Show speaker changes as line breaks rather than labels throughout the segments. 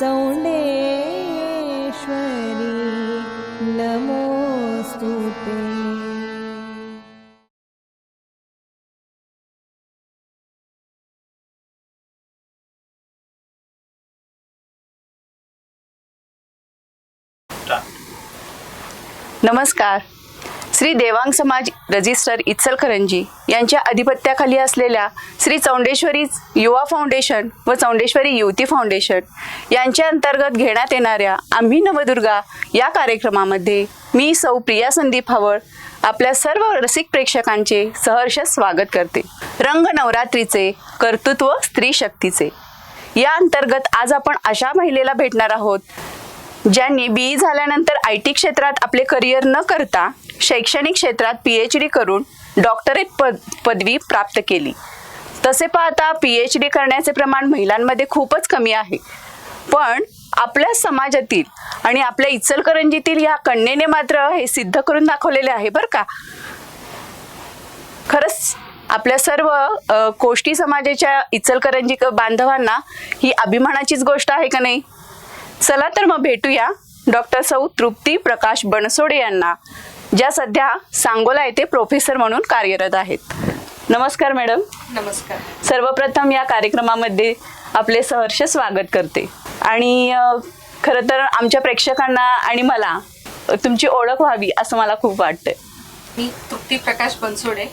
चौंडेश्वरी नमोऽस्तु ते।
नमस्कार। श्री देवांग समाज रजिस्टर इचलकरंजी यांच्या अधिपत्याखाली असलेल्या श्री चौंडेश्वरी युवा फाउंडेशन व चौंडेश्वरी युवती फाउंडेशन यांच्या अंतर्गत घेण्यात येणाऱ्या आम्ही नवदुर्गा या कार्यक्रमामध्ये मी सौ प्रिया संदीप हवळ आपल्या सर्व रसिक प्रेक्षकांचे सहर्ष स्वागत करते. रंग नवरात्रीचे कर्तृत्व स्त्री शक्तीचे. या अंतर्गत आज आपण अशा महिलेला भेटणार आहोत ज्यांनी बीई झाल्यानंतर आय टी क्षेत्रात आपले करिअर न करता शैक्षणिक क्षेत्रात पी एच डी करून डॉक्टरेट पद पदवी प्राप्त केली. तसे पाहता पी एच डी करण्याचे प्रमाण महिलांमध्ये खूपच कमी आहे. पण आपल्या समाजातील आणि आपल्या इचलकरंजीतील या कन्येने मात्र हे सिद्ध करून दाखवलेले आहे बरं का. खरंच आपल्या सर्व कोष्टी समाजाच्या इचलकरंजी बांधवांना ही अभिमानाचीच गोष्ट आहे का नाही? चला तर मग भेटूया डॉक्टर सौ तृप्ती प्रकाश बनसोडे यांना ज्या सध्या सांगोला येथे प्रोफेसर म्हणून कार्यरत आहेत. नमस्कार मॅडम.
नमस्कार.
सर्वप्रथम या कार्यक्रमामध्ये आपले सहर्ष स्वागत करते. आणि खरं तर आमच्या प्रेक्षकांना आणि मला तुमची ओळख व्हावी असं मला खूप वाटतंय.
मी तृप्ती प्रकाश बनसोडे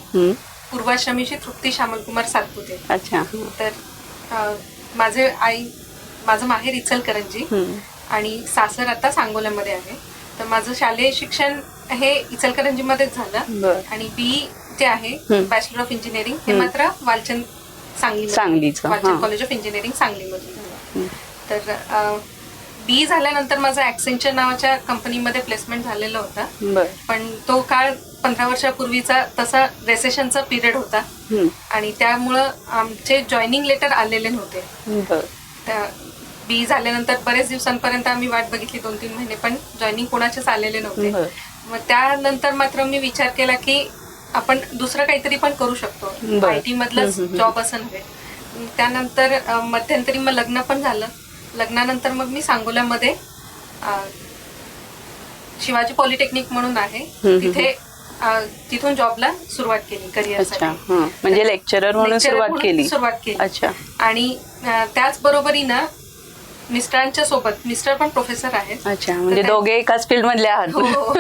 पूर्वाश्रमीची तृप्ती श्यामलकुमार सातपुते.
अच्छा.
तर माझे आई माझं माहेर इचलकरंजी आणि सासर आता सांगोल्यामध्ये आहे. तर माझं शालेय शिक्षण हे इचलकरंजीमध्येच झालं. आणि बी जे आहे. बॅचलर ऑफ इंजिनिअरिंग हे. मात्र वालचंद सांगली
सांगलीचं,
वालचंद. कॉलेज ऑफ इंजिनिअरिंग सांगलीमधून झालं. तर बी झाल्यानंतर माझं ऍक्सेंचर नावाच्या कंपनीमध्ये प्लेसमेंट झालेलं होतं. पण तो काळ पंधरा वर्षापूर्वीचा तसा रेसेशनचा पिरियड होता. आणि त्यामुळं आमचे जॉईनिंग लेटर आलेले नव्हते. बी झाल्यानंतर बरेच दिवसांपर्यंत आम्ही वाट बघितली दोन तीन महिने. पण जॉईनिंग कोणाचेच आलेले नव्हते. मग त्यानंतर मात्र मी विचार केला की आपण दुसरं काहीतरी पण करू शकतो. आय टी मधलंच जॉब असं नव्हे त्यानंतर मध्यंतरी मग लग्न पण झालं. लग्नानंतर मग मी सांगोल्यामध्ये शिवाजी पॉलिटेक्निक म्हणून आहे. तिथे तिथून जॉबला सुरुवात केली करिअरसाठी
म्हणजे लेक्चरर म्हणून सुरुवात केली.
सुरुवात केली.
अच्छा.
आणि अं, त्याचबरोबरीनं मिस्टरांच्या सोबत मिस्टर पण प्रोफेसर आहेत.
अच्छा म्हणजे
तर
दोघे एकाच फील्ड मधले आहात.
हो.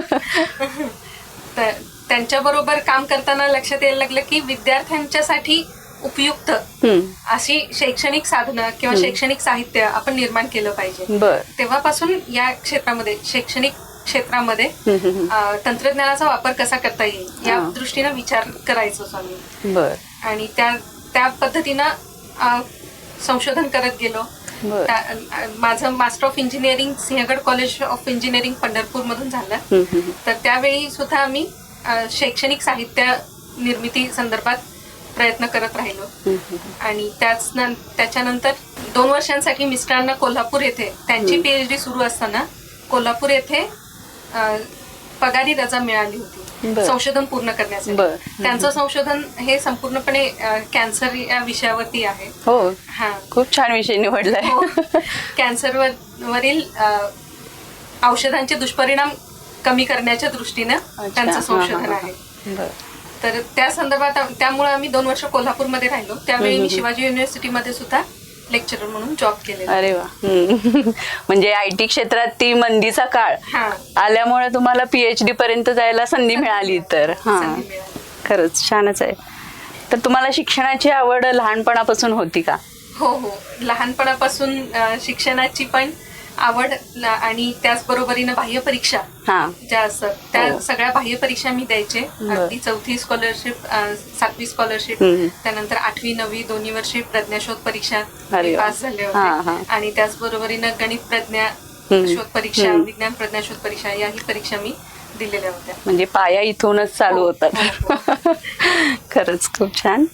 तर त्यांच्याबरोबर काम करताना लक्षात यायला लागलं की विद्यार्थ्यांच्यासाठी उपयुक्त
हम्म,
अशी शैक्षणिक साधनं किंवा शैक्षणिक साहित्य आपण निर्माण केलं पाहिजे.
बर.
तेव्हापासून या क्षेत्रामध्ये शैक्षणिक क्षेत्रामध्ये
हम्म, हम्म, हम्म.
अं, तंत्रज्ञानाचा वापर कसा करता येईल या
हा.
दृष्टीनं विचार करायचो आम्ही
बर.
आणि त्या त्या पद्धतीनं अ, संशोधन करत गेलो. माझं master of engineering Sinhagad college of engineering Pandharpur मधून झालं तर त्यावेळी सुद्धा आम्ही शैक्षणिक साहित्य निर्मिती संदर्भात प्रयत्न करत राहिलो. आणि त्याच त्याच्यानंतर दोन वर्षांसाठी मिस्टरांना कोल्हापूर येथे त्यांची. पीएचडी सुरू असताना कोल्हापूर येथे पगारी रजा मिळाली होती. संशोधन पूर्ण करण्यासाठी. त्यांचं संशोधन हे संपूर्णपणे कॅन्सर या विषयावरती आहे
हो
हा
खूप छान विषय निवडलाय
हो. कॅन्सर वरील औषधांचे दुष्परिणाम कमी करण्याच्या दृष्टीनं त्यांचं संशोधन. आहे तर त्या संदर्भात त्यामुळे आम्ही दोन वर्ष कोल्हापूरमध्ये राहिलो त्यावेळी मी. शिवाजी युनिव्हर्सिटीमध्ये सुद्धा लेक्चरर म्हणून जॉब केलेला.
अरे वा. हम्म. म्हणजे आय टी क्षेत्रात ती मंदीचा काळ.
हा.
आल्यामुळे तुम्हाला पीएचडी पर्यंत जायला संधी मिळाली. तर. हा.
संधी मिळाली.
खरंच छानच आहे. तर तुम्हाला शिक्षणाची आवड लहानपणापासून होती का?
हो हो. लहानपणापासून अ, शिक्षणाची पण आवड ल- आणि त्याचबरोबरीनं बाह्य परीक्षा
हा
ज्या असतात त्या
हो.
सगळ्या बाह्य परीक्षा मी द्यायचे
बर.
अगदी चौथी स्कॉलरशिप सातवी स्कॉलरशिप
हम्म.
त्यानंतर आठवी नववी दोन्ही वर्षी प्रज्ञाशोध परीक्षा
अरे वा.
पास झाले
हा, हा.
होते आणि त्याचबरोबरीनं गणित प्रज्ञा
हम्म.
शोध परीक्षा
हम्म.
विज्ञान प्रज्ञाशोध परीक्षा याही परीक्षा मी दिलेल्या होत्या
म्हणजे पाया इथूनच चालू
हो,
होतात खरंच खूप छान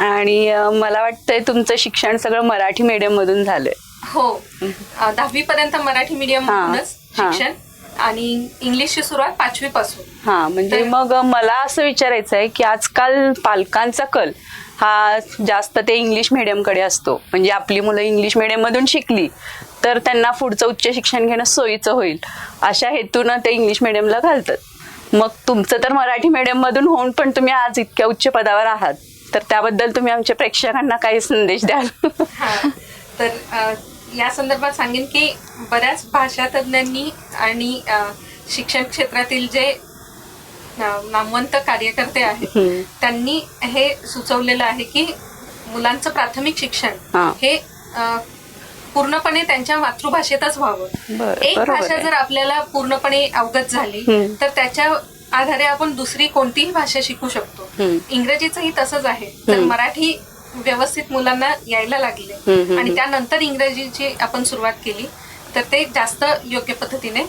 आणि मला वाटतंय तुमचं शिक्षण सगळं मराठी मीडियम मधून झालंय.
हो. दहावी पर्यंत मराठी मीडियम. शिक्षण आणि इंग्लिशची सुरुवात पाचवी पासून
हा म्हणजे मग मला असं विचारायचं आहे की आजकाल पालकांचा कल हा जास्त ते इंग्लिश medium कडे असतो. म्हणजे आपली मुलं इंग्लिश medium मधून शिकली तर त्यांना पुढचं उच्च शिक्षण घेणं सोयीचं होईल. अशा हेतूनं ते इंग्लिश मिडियमला घालतात. मग तुमचं तर मराठी मिडियममधून होऊन पण तुम्ही आज इतक्या उच्च पदावर आहात. तर त्याबद्दल तुम्ही आमच्या प्रेक्षकांना काही संदेश द्याल
हा तर अ, या संदर्भात सांगेन की बऱ्याच भाषा तज्ज्ञांनी आणि अ, शिक्षण क्षेत्रातील जे अ, नामवंत कार्यकर्ते आहेत
हम्म.
त्यांनी हे सुचवलेलं आहे की मुलांचं प्राथमिक शिक्षण
हा.
हे अ, पूर्णपणे त्यांच्या मातृभाषेतच व्हावं
बरं,
एक
बरोबर
भाषा
आहे.
जर आपल्याला पूर्णपणे अवगत झाली
हम्म.
तर त्याच्या आधारे आपण दुसरी कोणतीही भाषा शिकू शकतो. इंग्रजीचंही तसंच आहे तर. मराठी व्यवस्थित मुलांना यायला लागले आणि. त्यानंतर इंग्रजीची आपण सुरुवात केली तर ते जास्त योग्य पद्धतीने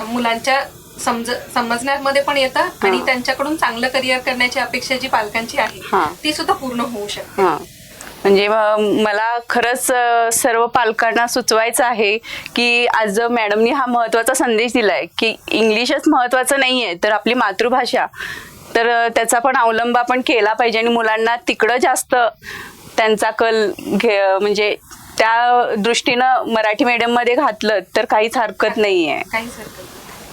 मुलांच्या समज समजण्यामध्ये पण येतं आणि. त्यांच्याकडून चांगलं करिअर करण्याची अपेक्षा जी पालकांची आहे. ती सुद्धा पूर्ण होऊ शकते
म्हणजे मला खरंच सर्व पालकांना सुचवायचं आहे की आज मॅडमनी हा महत्त्वाचा संदेश दिलाय की इंग्लिशच महत्वाचं नाहीये तर आपली मातृभाषा. तर त्याचा पण अवलंब आपण केला पाहिजे आणि मुलांना तिकडं जास्त त्यांचा कल घे म्हणजे त्या दृष्टीनं मराठी medium मध्ये घातलं तर काहीच हरकत
नाही.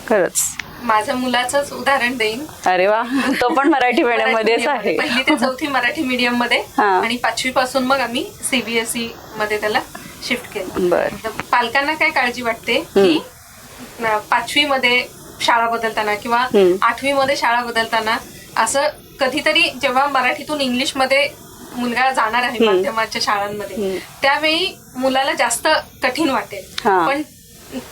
खरंच.
माझ्या मुलाचंच उदाहरण देईन
अरे वा तो पण मराठी medium मध्येच आहे.
पहिली ते चौथी मराठी मीडियममध्ये
हा.
आणि पाचवी पासून मग आम्ही सीबीएसई मध्ये त्याला शिफ्ट केलं
बर
तर पालकांना काय काळजी वाटते की पाचवी मध्ये शाळा बदलताना किंवा
हम्म.
आठवी मध्ये शाळा बदलताना असं कधीतरी जेव्हा मराठीतून इंग्लिशमध्ये मुलगा जाणार आहे. माध्यमाच्या शाळांमध्ये. त्यावेळी मुलाला जास्त कठीण वाटेल
हा.
पण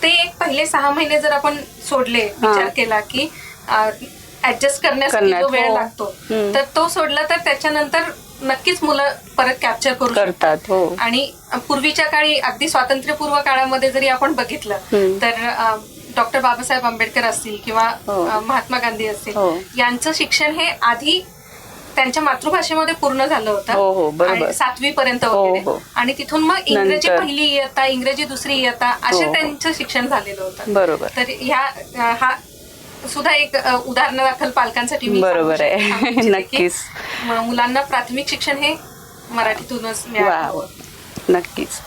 ते एक पहिले सहा महिने जर आपण सोडले विचार केला की ऍडजस्ट करण्यासाठी जो वेळ
हो.
लागतो. तर तो सोडला तर त्याच्यानंतर नक्कीच मुलं परत कॅप्चर करू
करतात हो
आणि पूर्वीच्या काळी अगदी स्वातंत्र्यपूर्व काळामध्ये जरी आपण बघितलं. तर डॉक्टर बाबासाहेब आंबेडकर असतील किंवा
हो.
महात्मा गांधी असतील
हो.
यांचं शिक्षण हे आधी त्यांच्या मातृभाषेमध्ये पूर्ण झालं
हो, हो,
होतं
बरोबर.
सातवी पर्यंत
हो,
वगैरे
हो.
आणि तिथून मग इंग्रजी
नंतर.
पहिली इयत्ता इंग्रजी दुसरी इयत्ता
हो,
असे
हो.
त्यांचं शिक्षण झालेलं होतं
बरोबर
तर ह्या हा सुद्धा एक अ, उदाहरणादाखल पालकांसाठी मी
बरोबर आहे.
शक- सांगू इच्छिते की
नक्कीच.
म- मुलांना प्राथमिक शिक्षण हे मराठीतूनच
वा
मिळावं
नक्कीच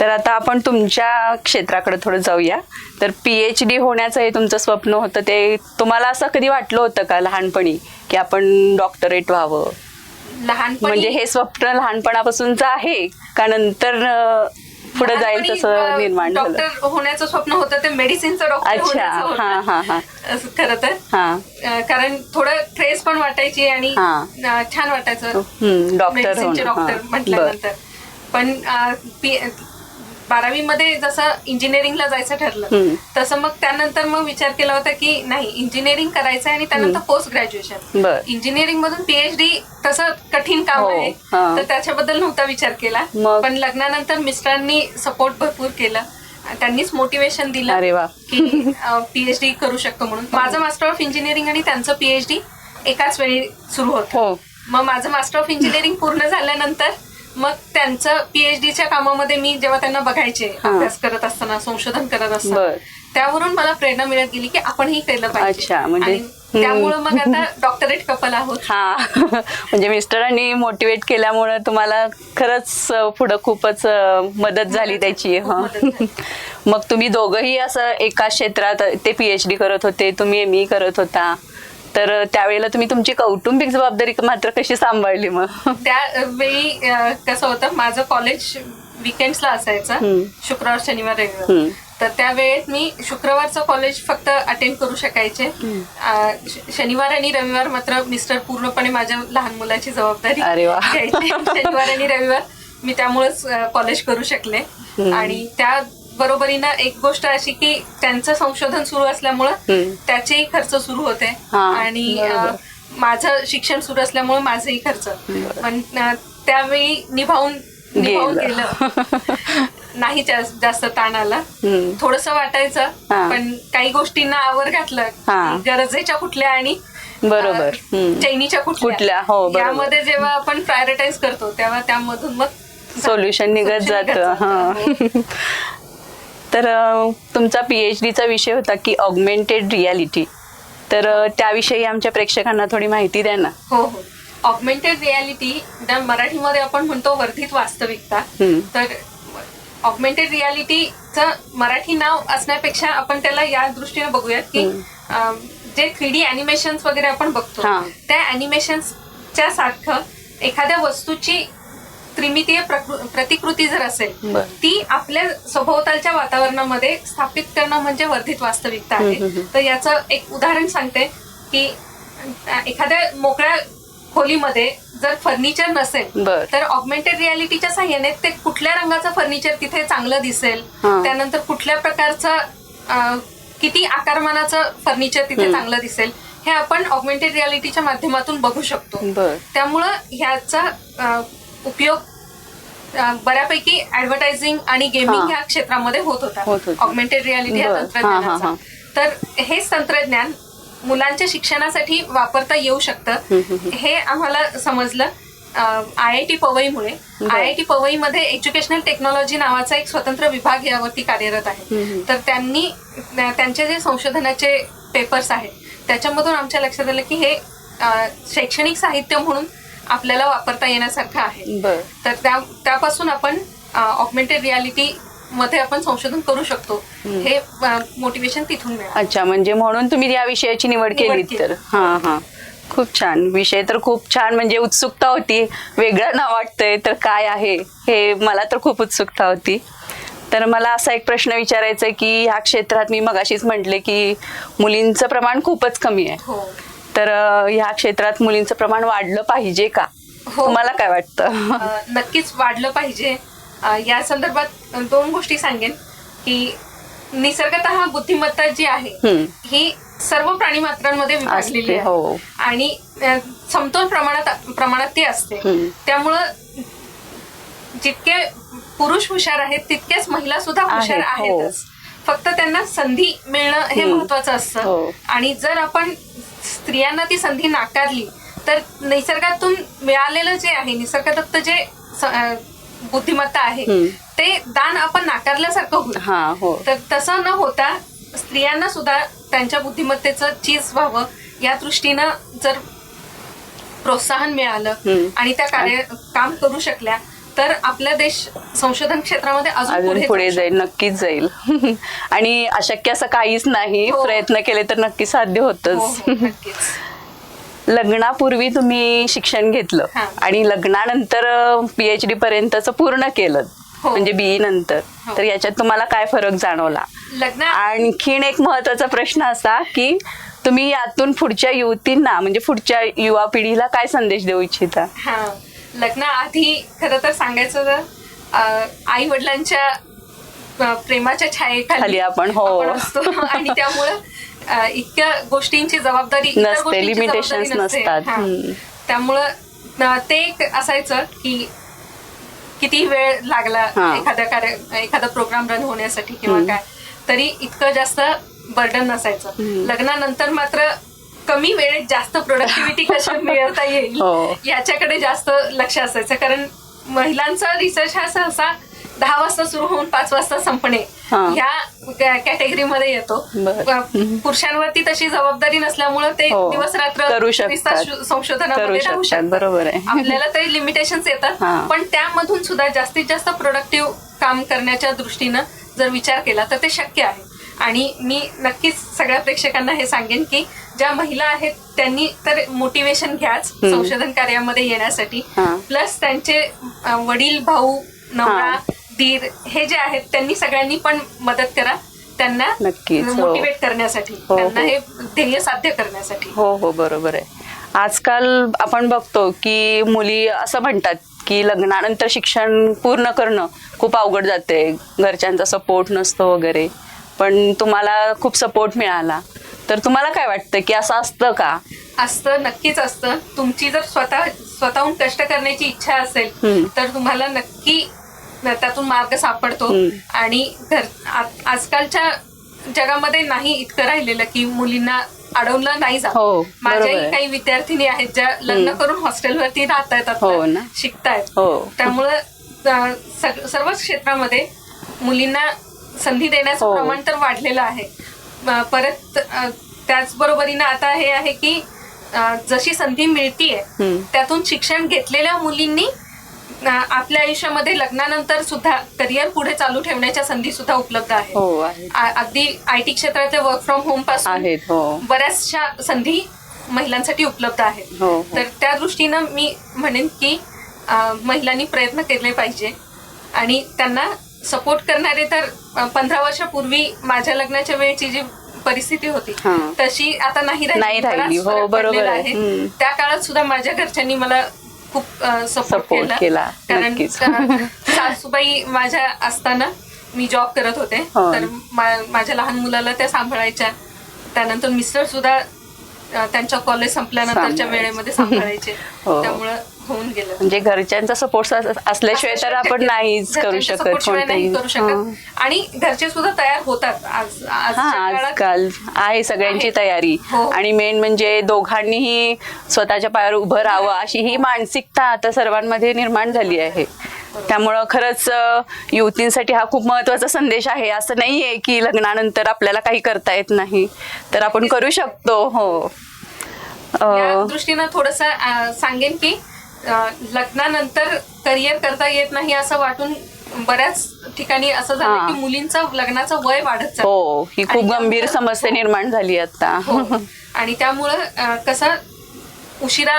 तर आता आपण तुमच्या क्षेत्राकडे थोडं जाऊया. तर पीएच डी होण्याचं हे तुमचं स्वप्न होतं ते तुम्हाला असं कधी वाटलं होतं का लहानपणी की आपण डॉक्टरेट व्हावं?
लहानपणी
म्हणजे हे स्वप्न लहानपणापासूनच आहे का नंतर पुढे जाईल तसं निर्माण झालं?
डॉक्टर होण्याचं स्वप्न होतं ते मेडिसिनचं डॉक्टर
अच्छा
होण्याचं.
हा हा
असं खरं तर.
हा.
अ, कारण थोडं ट्रेस पण वाटायची आणि
हा.
अ, छान वाटायचं.
हम्म, डॉक्टर
मेडिसिनचे
होणं
डॉक्टर
हा.
म्हटल्यानंतर. पण मध्ये जसं इंजिनिअरिंगला जायचं ठरलं. तसं मग त्यानंतर मग विचार केला होता की नाही इंजिनिअरिंग करायचं आणि त्यानंतर पोस्ट ग्रॅज्युएशन इंजिनिअरिंग मधून पीएचडी तसं कठीण काम
हो,
आहे. तर त्याच्याबद्दल नव्हता विचार केला? पण लग्नानंतर मिस्टरांनी सपोर्ट भरपूर केला. त्यांनीच मोटिवेशन दिलं
अरे वा.
की पीएचडी करू शकतो म्हणून. माझं मास्टर ऑफ इंजिनिअरिंग आणि त्यांचं पीएचडी एकाच वेळी सुरू होतं.
हो.
मग माझं मास्टर ऑफ इंजिनिअरिंग पूर्ण झाल्यानंतर मग त्यांचं पीएचडीच्या कामामध्ये मी जेव्हा त्यांना बघायचे. अभ्यास करत असताना संशोधन करत असताना. त्यावरून मला प्रेरणा मिळत गेली की आपणही केलं पाहिजे.
अच्छा, म्हणजे-
त्यामुळं मग आता डॉक्टरेट कपल आहोत.
हा. म्हणजे मिस्टरांनी मोटिवेट केल्यामुळं तुम्हाला खरंच पुढं खूपच मदत झाली त्याची. मग तुम्ही दोघंही असं एका क्षेत्रात ते पीएच डी करत होते तुम्ही एम ई करत होता. तर त्यावेळेला तुम्ही तुमची कौटुंबिक जबाबदारी मात्र कशी सांभाळली मग?
त्यावेळी कसं होतं माझं कॉलेज विकेंड्सला असायचं. शुक्रवार शनिवार. रविवार. तर त्या वेळेत मी शुक्रवारचं कॉलेज फक्त अटेंड करू शकायचे. शनिवार आणि रविवार मात्र मिस्टर पूर्णपणे माझ्या लहान मुलाची जबाबदारी शनिवार आणि रविवार मी त्यामुळेच कॉलेज करू शकले. आणि त्या बरोबरीनं एक गोष्ट अशी की त्यांचं संशोधन सुरू असल्यामुळं. त्याचेही खर्च सुरू होते. आणि माझं शिक्षण सुरू असल्यामुळे माझेही खर्च. पण त्यावेळी निभावून निभावून
गेलं.
नाही जास- जास्त ताण आला. थोडस वाटायचं. पण काही गोष्टींना आवर घातलं. गरजेच्या कुठल्या आणि
बरोबर.
चैनीच्या
कुठल्या, हो.
यामध्ये जेव्हा आपण प्रायोरिटाईज करतो तेव्हा त्यामधून मग
सोल्युशन निघत जात. तर तुमचा पीएच डीचा विषय होता की ऑगमेंटेड रियालिटी तर त्याविषयी आमच्या प्रेक्षकांना थोडी माहिती द्या ना.
हो हो. ऑगमेंटेड रियालिटी मराठीमध्ये आपण म्हणतो वर्धित वास्तविकता. तर ऑगमेंटेड रियालिटीचं मराठी नाव असण्यापेक्षा आपण त्याला या दृष्टीने बघूयात की जे थ्री डी अॅनिमेशन्स वगैरे आपण बघतो. त्या अॅनिमेशन्सच्या सारखं एखाद्या वस्तूची त्रिमितीय प्रतिकृती जर असेल. ती आपल्या सभोवतालच्या वातावरणामध्ये स्थापित करणं म्हणजे वर्धित वास्तविकता आहे तर याचं एक उदाहरण सांगते की एखाद्या मोकळ्या खोलीमध्ये जर फर्निचर नसेल. तर ऑगमेंटेड रियालिटीच्या साह्याने ते कुठल्या रंगाचं फर्निचर तिथे चांगलं दिसेल. त्यानंतर कुठल्या प्रकारचं किती आकारमानाचं फर्निचर तिथे चांगलं दिसेल हे आपण ऑगमेंटेड रियालिटीच्या माध्यमातून बघू शकतो. त्यामुळं ह्याचा उपयोग बऱ्यापैकी ऍडव्हर्टायझिंग आणि. गेमिंग ह्या क्षेत्रामध्ये होत
होत.
ऑगमेंटेड रियालिटी या तंत्रज्ञानाचा. तर हेच तंत्रज्ञान मुलांच्या शिक्षणासाठी वापरता येऊ शकतं. हे आम्हाला समजलं आय आय टी पवईमुळे. आय आय टी पवईमध्ये एज्युकेशनल टेक्नॉलॉजी नावाचा एक स्वतंत्र विभाग यावरती कार्यरत आहे. तर त्यांनी त्यांचे जे संशोधनाचे पेपर्स आहेत त्याच्यामधून आमच्या लक्षात आलं की हे शैक्षणिक साहित्य म्हणून आपल्याला वापरता येण्यासारखं आहे.
बर.
तर त्या त्यापासून आपण ऑगमेंटेड रियालिटी मध्ये आपण संशोधन करू शकतो. हे मोटिवेशन तिथून मिळालं.
अच्छा म्हणजे म्हणून तुम्ही या विषयाची निवड केली. तर. हा हा. खूप छान. विषय तर खूप छान म्हणजे उत्सुकता होती. वेगळं नाव वाटतंय तर काय आहे? हे मला तर खूप उत्सुकता होती. तर मला असा एक प्रश्न विचारायचा आहे की ह्या क्षेत्रात मी मगाशीच म्हटले की मुलींचं प्रमाण खूपच कमी आहे.
हो.
तर ह्या क्षेत्रात मुलींचं प्रमाण वाढलं पाहिजे का
हो.
तुम्हाला काय वाटतं
नक्कीच वाढलं पाहिजे या संदर्भात दोन गोष्टी सांगेन की निसर्गतः बुद्धिमत्ता जी आहे. ही सर्व प्राणी मात्रांमध्ये विभागलेली आहे
हो.
आणि समतोल प्रमाणात प्रमाणात ती असते. त्यामुळं जितके पुरुष हुशार आहेत तितकेच महिला सुद्धा हुशार
आहेत, हो.
आहेतच फक्त त्यांना संधी मिळणं हे. महत्वाचं असतं
हो.
आणि जर आपण स्त्रियांना ती संधी नाकारली तर निसर्गातून मिळालेलं जे आहे निसर्गदत्त जे बुद्धिमत्ता आहे. ते दान आपण नाकारल्यासारखं
हा
तर तसं न होता स्त्रियांना सुद्धा त्यांच्या बुद्धिमत्तेचं चीज व्हावं या दृष्टीनं जर प्रोत्साहन मिळालं. आणि त्या कार्य काम करू शकल्या तर आपला देश संशोधन क्षेत्रामध्ये अजून पुढे
जाईल नक्कीच जाईल आणि अशक्य असं काहीच नाही
हो.
प्रयत्न केले तर नक्की साध्य.
हो,
होतच
हो, नक्कीच.
लग्नापूर्वी तुम्ही शिक्षण घेतलं
हा.
आणि लग्नानंतर पीएच डी पर्यंतच पूर्ण केलं
हो.
म्हणजे बीई नंतर
हो.
तर याच्यात तुम्हाला काय फरक जाणवला आणखीन एक महत्त्वाचा प्रश्न असा की तुम्ही यातून पुढच्या युवतींना म्हणजे पुढच्या युवा पिढीला काय संदेश देऊ इच्छिता
हा लग्नाआधी खरं तर सांगायचं तर आई वडिलांच्या प्रेमाच्या छायेखाली
खाली आपण, हो.
असतो आणि त्यामुळं इतक्या गोष्टींची जबाबदारी
नसते. नसतात.
त्यामुळं ते एक असायचं की किती वेळ लागला. एखाद्या कार्य एखादा प्रोग्राम रन होण्यासाठी किंवा काय तरी इतकं जास्त बर्डन नसायचं लग्नानंतर मात्र कमी वेळेत जास्त प्रोडक्टिव्हिटी कशी मिळवता येईल
हो.
याच्याकडे जास्त लक्ष असायचं कारण महिलांचा रिसर्च हा सहसा दहा वाजता सुरू होऊन पाच वाजता संपणे
हा.
ह्या कॅटेगरीमध्ये येतो
बर.
पुरुषांवरती तशी जबाबदारी नसल्यामुळे ते
हो.
दिवस रात्र
करू शकतात.
संशोधनामध्ये
करू
राहू
शकतात,
शकतात
बरोबर आहे.
आपल्याला तरी लिमिटेशन्स येतात
हा.
पण त्यामधून सुद्धा जास्तीत जास्त प्रोडक्टिव्ह काम करण्याच्या दृष्टीनं जर विचार केला तर ते शक्य आहे आणि मी नक्कीच सगळ्या प्रेक्षकांना हे सांगेन की ज्या महिला आहेत त्यांनी तर मोटिवेशन घ्याच संशोधन कार्यामध्ये येण्यासाठी.
हा.
प्लस त्यांचे अ, वडील भाऊ नवरा
हा.
दीर हे जे आहेत त्यांनी सगळ्यांनी पण मदत करा. त्यांना
नक्कीच, हो.
मोटिवेट करण्यासाठी.
हो,
त्यांना
हो.
हे ध्येय साध्य करण्यासाठी.
हो हो बरोबर आहे. आजकाल आपण बघतो की मुली असं म्हणतात की लग्नानंतर शिक्षण पूर्ण करणं खूप अवघड जाते घरच्यांचा सपोर्ट नसतो वगैरे. पण तुम्हाला खूप सपोर्ट मिळाला. तर तुम्हाला काय वाटतं की असं असतं का
असतं नक्कीच असतं तुमची जर स्वतः स्वतःहून कष्ट करण्याची इच्छा असेल. तर तुम्हाला नक्की त्यातून मार्ग सापडतो. आणि घर आजकालच्या जगामध्ये नाही इतकं राहिलेलं की मुलींना अडवलं नाही जात
हो,
माझ्याही. काही विद्यार्थिनी आहेत ज्या लग्न करून हॉस्टेलवरती राहतायत
हो.
शिकतायत
हो.
त्यामुळं सर्वच क्षेत्रामध्ये मुलींना संधी देण्याचं
हो.
प्रमाण तर वाढलेलं आहे परत त्याचबरोबरीनं आता हे आहे की जशी संधी मिळतीये. त्यातून शिक्षण घेतलेल्या मुलींनी आपल्या आयुष्यामध्ये लग्नानंतर सुद्धा करिअर पुढे चालू ठेवण्याच्या संधी सुद्धा उपलब्ध आहेत.
हो
अगदी आय टी क्षेत्रातले वर्क फ्रॉम होमपासून
आहेत हो.
बऱ्याचशा संधी महिलांसाठी उपलब्ध आहेत.
हो.
तर त्या दृष्टीनं मी म्हणेन की महिलांनी प्रयत्न केले पाहिजे. आणि त्यांना सपोर्ट करणारे तर पंधरा वर्षापूर्वी माझ्या लग्नाच्या वेळची जी परिस्थिती होती. तशी आता नाही
राहिली. हो, बरोबर आहे.
त्या काळात सुद्धा माझ्या घरच्यांनी मला खूप सपोर्ट
केला.
कारण सासूबाई माझ्या असताना मी जॉब करत होते
हो.
तर माझ्या लहान मुलाला त्या सांभाळायच्या त्यानंतर मिस्टर सुद्धा त्यांच्या कॉलेज संपल्यानंतरच्या. वेळेमध्ये सांभाळायचे
हो.
त्यामुळं होऊन गेलं
म्हणजे घरच्यांचा सपोर्ट असल्याशिवाय तर आपण नाहीच करू शकत
करू
हा.
शकत आणि घरचे सुद्धा तयार होतात आज
आजकाल आहे सगळ्यांची. तयारी
हो.
आणि मेन म्हणजे दोघांनीही स्वतःच्या पायावर उभं राहावं अशी ही मानसिकता आता सर्वांमध्ये निर्माण झाली आहे त्यामुळं खरंच युवतींसाठी हा खूप महत्त्वाचा संदेश आहे असं नाहीये की लग्नानंतर आपल्याला काही करता येत नाही तर आपण करू शकतो हो
दृष्टीनं थोडस सांगेन की लग्नानंतर करिअर करता येत नाही असं वाटून बऱ्याच ठिकाणी असं झालं. की मुलींचं लग्नाचं वय वाढत.
हो ही खूप गंभीर समस्या निर्माण झाली आता
हो. आणि त्यामुळं कसं उशिरा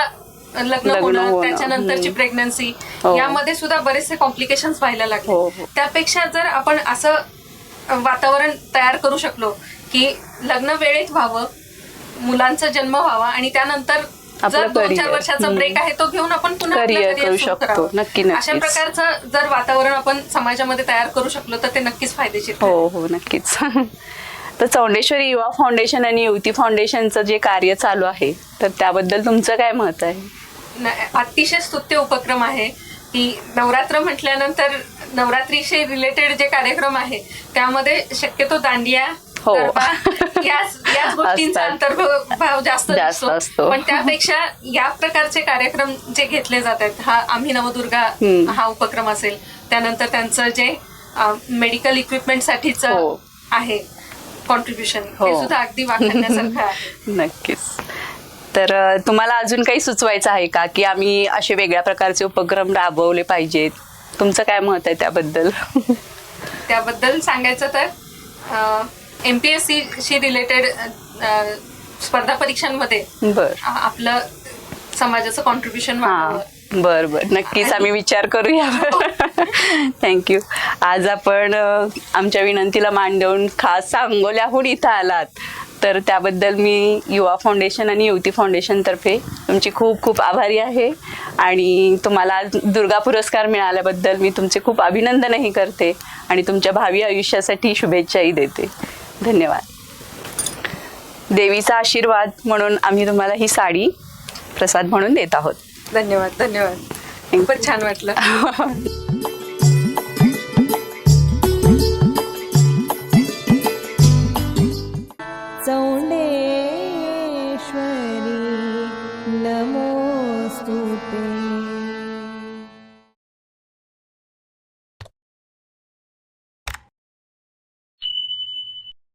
लग्न
लग्न
होणं
होणं,
त्याच्यानंतरची
हम्म.
प्रेग्नन्सी
हो.
यामध्ये सुद्धा बरेचसे कॉम्प्लिकेशन्स व्हायला
हो,
लागले
हो.
त्यापेक्षा जर आपण असं वातावरण तयार करू शकलो की लग्न वेळेत व्हावं मुलांचा जन्म व्हावा आणि त्यानंतर
आपलं
जर दोन चार
career.
वर्षाचा
हम्म.
ब्रेक आहे तो घेऊन आपण पुन्हा आपलं
Career
career
करू
सुरू
शकतो.
करावं.
नक्की, नक्कीच.
अशा प्रकारचं जर वातावरण आपण समाजामध्ये तयार करू शकलो तर ते नक्कीच फायदेशीर ठरेल.
हो हो नक्कीच तर चौंडेश्वरी युवा फाउंडेशन आणि युवती फाउंडेशनचं जे कार्य चालू आहे तर त्याबद्दल तुमचं काय मत आहे
अतिशय स्तुत्य उपक्रम आहे की नवरात्र म्हटल्यानंतर नवरात्रीशी रिलेटेड जे कार्यक्रम आहे त्यामध्ये शक्यतो दांडिया
हो.
याच याच गोष्टींचा. अंतर्भाव जास्त असतो. पण त्यापेक्षा या प्रकारचे कार्यक्रम जे घेतले जात आहेत हा आम्ही नवदुर्गा. हा उपक्रम असेल त्यानंतर त्यांचं जे मेडिकल इक्विपमेंट साठीच. आहे कॉन्ट्रीब्युशन
हो.
हे सुद्धा अगदी वाखाणण्यासारखं आहे
नक्कीच तर तुम्हाला अजून काही सुचवायचं आहे का? की आम्ही असे वेगळ्या प्रकारचे उपक्रम राबवले पाहिजेत. तुमचं काय मत आहे त्याबद्दल?
त्याबद्दल सांगायचं तर एम पी एस सी शी रिलेटेड स्पर्धा परीक्षांमध्ये
बर.
आपलं समाजाचं कॉन्ट्रीब्युशन
हा. बर बर. नक्कीच आम्ही विचार करूया. थँक्यू आज आपण आमच्या विनंतीला मान देऊन खास सांगोल्याहून इथं आलात. तर त्याबद्दल मी युवा फाउंडेशन आणि युवती फाउंडेशन तर्फे तुमची खूप खूप आभारी आहे. आणि तुम्हाला आज दुर्गा पुरस्कार मिळाल्याबद्दल मी तुमचे खूप अभिनंदनही करते आणि तुमच्या भावी आयुष्यासाठी शुभेच्छाही देते. धन्यवाद. देवीचा आशीर्वाद म्हणून आम्ही तुम्हाला ही साडी प्रसाद म्हणून देत आहोत.
धन्यवाद धन्यवाद. खूपच छान वाटलं.